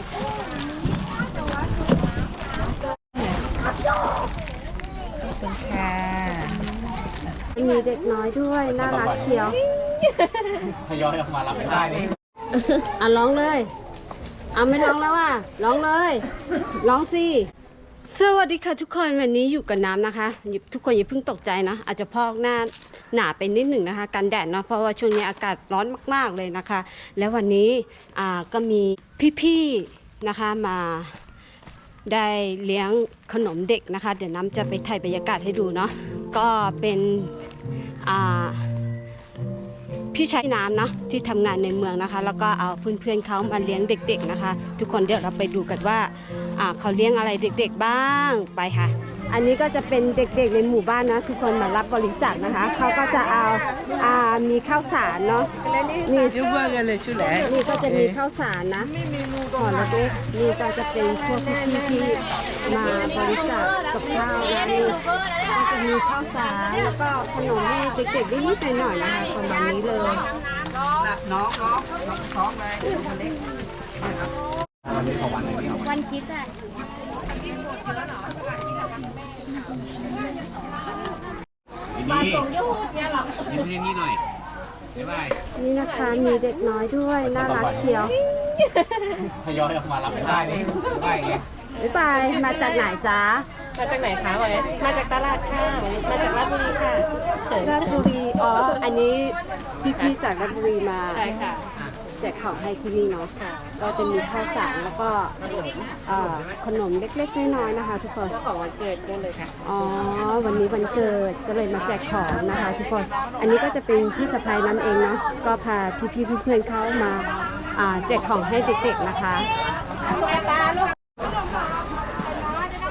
ขอบคุณค่ะ มีเด็กน้อยด้วยน่ารักเชียวทยอยออกมารับไม่ได้นี่อะร้องเลย เอาไม่ร้องแล้วอะร้องเลย ร้องสิ สวัสดีค่ะทุกคนวันนี้อยู่กับน้ำนะคะทุกคนอย่าเพิ่งตกใจนะ อาจจะพอกหน้าหนาไปนิดหนึ่งนะคะ กันแดดเนาะเพราะว่าช่วงนี้อากาศร้อนมาก ๆเลยนะคะ แล้ววันนี้อ่าก็มีพี่ๆนะคะมาได้เลี้ยงขนมเด็กนะคะ เดี๋ยวน้ำจะไปถ่ายบรรยากาศให้ดูเนาะก็เป็นอ่าพี่ชายน้ำนะที่ทำงานในเมืองนะคะ แล้วก็เอาเพื่อนๆเขามาเลี้ยงเด็ก ๆนะคะ ทุกคนเดี๋ยวเราไปดูกันว่า เขาเลี้ยงอะไรเด็กๆบ้างไปค่ะ อันนี้ก็จะเป็นเด็กๆในหมู่บ้านนะ ทุกคนมารับบริจาคนะคะ เขาก็จะเอาอ่ามีข้าวสารเนาะนี่ยูเบอร์กันเลยชุดแหลนี่ก็จะมีข้าวสารนะห่อเล็กๆนี่ก็จะเป็นพวกพี่ๆที่มาบริจาคกับข้าวนะนี่ก็จะมีข้าวสารแล้วก็ขนมให้เด็กๆได้นิดหน่อยๆนะคะประมาณนี้เลยน้องน้องน้องท้องเลยคนเล็กวันนี้ของวันไหนเนี่ย วันคิดอะนี่นี่นี่นี่หน่อยบ๊ายบายนี่นะคะมีเด็กน้อยด้วยน่ารักเชียวทยอยออกมารับไม่ได้นี่บ๊ายบายไงบ๊ายบายมาจากไหนจ๊ะมาจากไหนคะวันนี้มาจากตลาดค่ะวันนี้มาจากราชบุรีค่ะเชิญราชบุรีอ๋ออันนี้พี่ๆจากราชบุรีมาใช่ค่ะ แจกของให้ที่นี่เนาะก็จะมีข้าวสารแล้วก็เอ่อขนมเล็กๆน้อยๆนะคะ ทุกคนเจ้าของวันเกิดก็เลยค่ะอ๋อวันนี้วันเกิดก็เลยมาแจกของนะคะ ทุกคนอันนี้ก็จะเป็นพี่สะพายนั่นเองเนาะก็พาพี่ๆเพื่อนๆเขามาอ่าแจกของให้เด็กๆนะคะ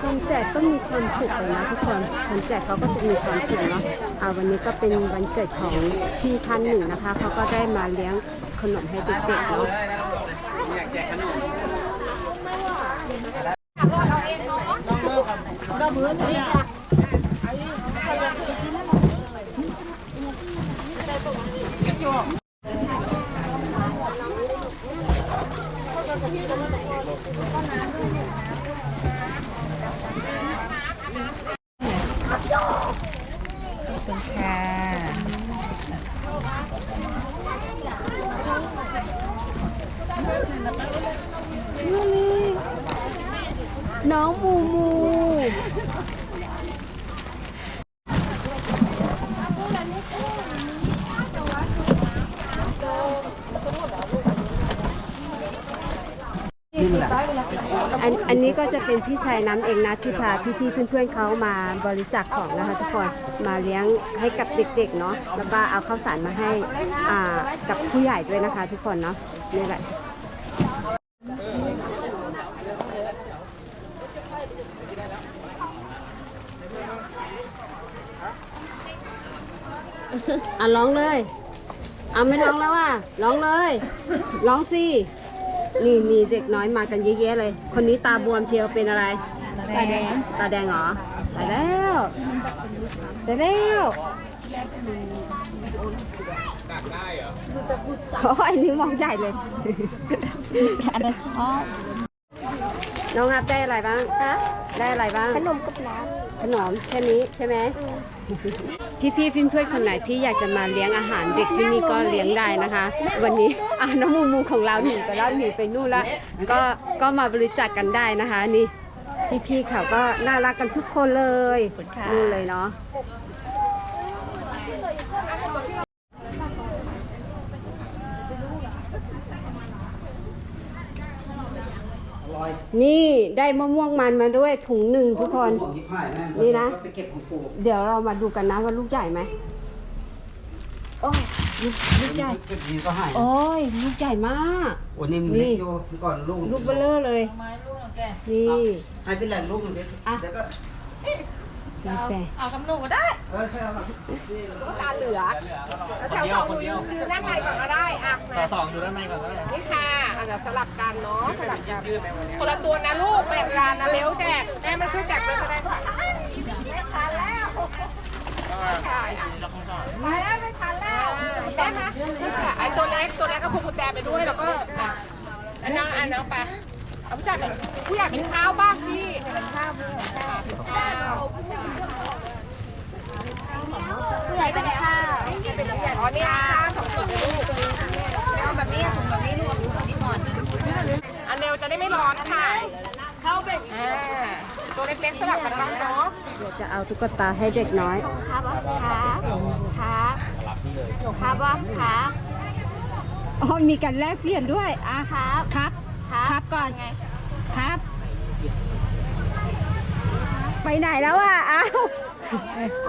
คนแจกก็มีความสุขเลยนะทุกคนคนแจกเขาก็จะมีความสุขเนาะอ่าวันนี้ก็เป็นวันเกิดของพี่ท่านหนึ่งนะคะเขาก็ได้มาเลี้ยง ขนมให้เด็กๆเนาะอยากแจกขนมขอบคุณค่ะ น้องมูมู อันอันนี้ก็จะเป็นพี่ชายน้ำเองนะที่พาพี่ๆเพื่อนๆเขามาบริจาคของนะคะทุกคนมาเลี้ยงให้กับเด็กๆเนาะแล้วก็เอาข้าวสารมาให้อ่ากับผู้ใหญ่ด้วยนะคะ ทุกคนเนาะนี่แหละ อะร้องเลย เอาไม่ร้องแล้วอะร้องเลย ร้องสินี่มีเด็กน้อยมากันเยอะแยะเลย คนนี้ตาบวมเชียวเป็นอะไร ตาแดง ตาแดงเหรอตายแล้วตายแล้วโอ้ยนิ้วมองใหญ่เลยอันนั้นชอบน้องครับได้อะไรบ้างคะได้อะไรบ้าง ขนมกับน้ ขนมแค่นี้ใช่ไหมพี่พี่ๆเพื่อนๆคนไหนที่อยากจะมาเลี้ยงอาหารเด็กที่นี่ก็เลี้ยงได้นะคะ วันนี้อะน้องมูมูของเราหนีไปแล้วหนีไปนู่นละก็ก็มาบริจาคกันได้นะคะนี่พี่พี่ๆเขาก็น่ารักกันทุกคนเลยนู่นเลยเนาะ นี่ได้มะม่วงมันมาด้วยถุงหนึ่งทุกคนนี่นะเดี๋ยวเรามาดูกันนะว่าลูกใหญ่ไหมโอ้ยลูกลูกใหญ่ดีก็ให้โอ้ยลูกใหญ่มาก โอ้นี่มันเล็กอยู่ก่อนลูกลูกเบลเลอร์เลยนี่ให้เป็นแหล่งลูกหนึ่งดิอะเดี๋ยวก็ แล้วแต่เอากับหนูก็ได้เออใช่ครับตาเหลือแล้วแถวสองหนูยืนยืนนั่งไหนก่อนก็ได้อะต่อสองอยู่ด้านในก่อนก็ได้นี่ค่ะอาจจะสลับกันเนาะสลับกันคนละตัวนะลูกแบ่งกันนะเร็วแจกแม่มาช่วยแจกเลยก็ได้ค่ะไม่ทันแล้วใช่อะมาแล้วไม่ทันแล้วได้ไหมไอ้ตัวเล็กตัวเล็กก็พวงกุญแจไปด้วยแล้วก็อะอันนั้นอันนั้นไป เอาผู้จัดหน่อยผู้อยากกินข้าวบ้างพี่กินข้าวผู้ใหญ่เป็นไงคะอ๋อเนี่ยสองถุงลูกเอาแบบนี้ถุงแบบนี้รวมถุงแบบนี้ก่อนอันเร็วจะได้ไม่ร้อนค่ะเข้าไปตัวเล็กๆสลับกันบ้างเนาะเดี๋ยวจะเอาตุ๊กตาให้เด็กน้อยครับครับครับครับครับอ๋อมีการแลกเปลี่ยนด้วยอะครับครับ ครับครับก่อนไงครับ ไปไหนแล้วอะอ้าว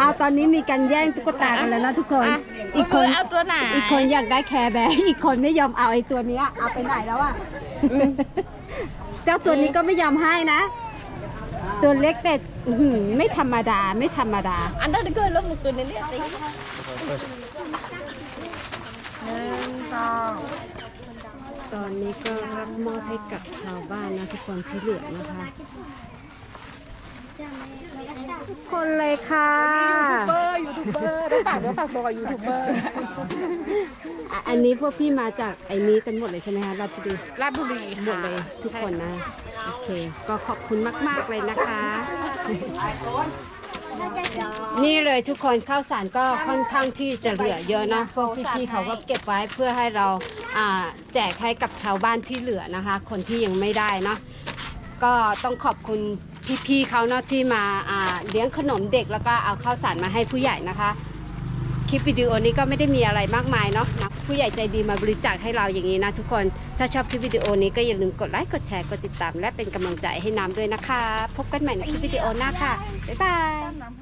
อ้าวตอนนี้มีการแย่งตุ๊กตากันแล้วนะทุกคนอีกคนเอาตัวไหน อีกคนอยากได้แคร์แบร์อีกคนไม่ยอมเอาไอ้ตัวเนี้ยเอาไปไหนแล้วอะเจ้าตัวนี้ก็ไม่ยอมให้นะ ตัวเล็กแต่อื้อหือไม่ธรรมดาไม่ธรรมดาอันนั้นเกินแล้วมึงตื่นในเรียกสิ ตอนนี้ก็รับมอบให้กับชาวบ้านนะทุกคนที่เหลือนะคะ ทุกคนเลยค่ะเบอร์ยูทูบเบอร์ได้ฝากเนื้อฝากตัวกับยูทูบเบอร์อะอันนี้พวกพี่มาจากไอ้นี้กันหมดเลยใช่ไหมคะราชบุรีราชบุรีหมดเลยทุกคนนะ โอเค ก็ขอบคุณมาก ๆ เลยนะคะ นี่เลยทุกคนข้าวสารก็ค่อนข้างที่จะเหลือเยอะนะพวกพี่ๆเขาก็เก็บไว้เพื่อให้เราอ่าแจกให้กับชาวบ้านที่เหลือนะคะ คนที่ยังไม่ได้เนาะก็ต้องขอบคุณพี่ๆเขาเนาะที่มาอ่าเลี้ยงขนมเด็กแล้วก็เอาข้าวสารมาให้ผู้ใหญ่นะคะ คลิปวิดีโอนี้ก็ไม่ได้มีอะไรมากมายเนาะนะ ผู้ใหญ่ใจดีมาบริจาคให้เราอย่างนี้นะทุกคน ถ้าชอบคลิปวิดีโอนี้ก็อย่าลืมกดไลค์ กดแชร์ กดติดตาม และเป็นกำลังใจให้น้ำด้วยนะคะ พบกันใหม่ในคลิปวิดีโอหน้าค่ะ บ๊ายบาย